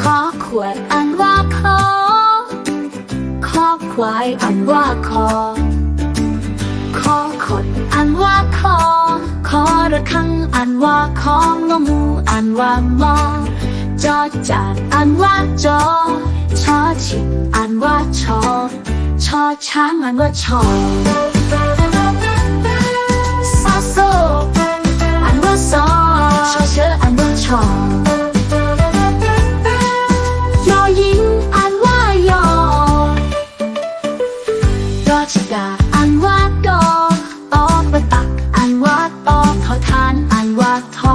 ขอขวดอันว่าขอขอควายอันว่าคอขอขดอันว่าคอขอระฆังอันว่าของงองูอันว่ามอจอจานอันว่าจอชอชิงอันว่าชอชอช้างอันว่าชอ อันว่าชอยอยิงอันว่ายอรอชดาอันว่าดอตอประตักอันว่าตอทอทานอันว่าทอ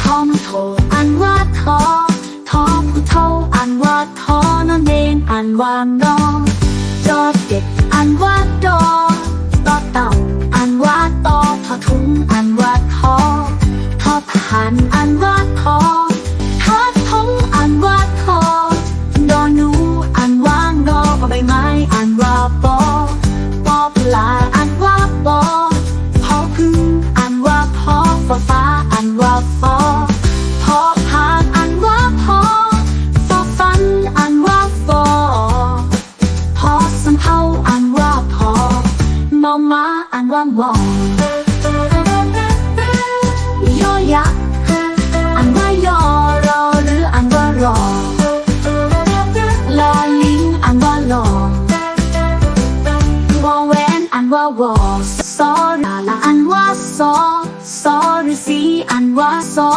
ทอมโทอันว่าทอทอผู้เท่าอันว่าทอนอนเนนอันว่านอจอเด็กอันว่าดอตอเต่าอันว่า ม้าอันว่ามอยอยักษ์อันว่ายอรอหรืออันว่ารอลอลิงอันว่าลอวอแวนอันว่าวอซอลาลาอันว่าซอซอฤาษีอันว่าซอ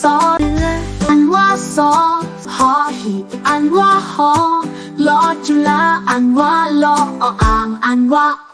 ซอเรืออันว่าซอหอหีอันว่าหอลอจุฬาอันว่าลออ่างอันว่าอฮอนคูกอันว่า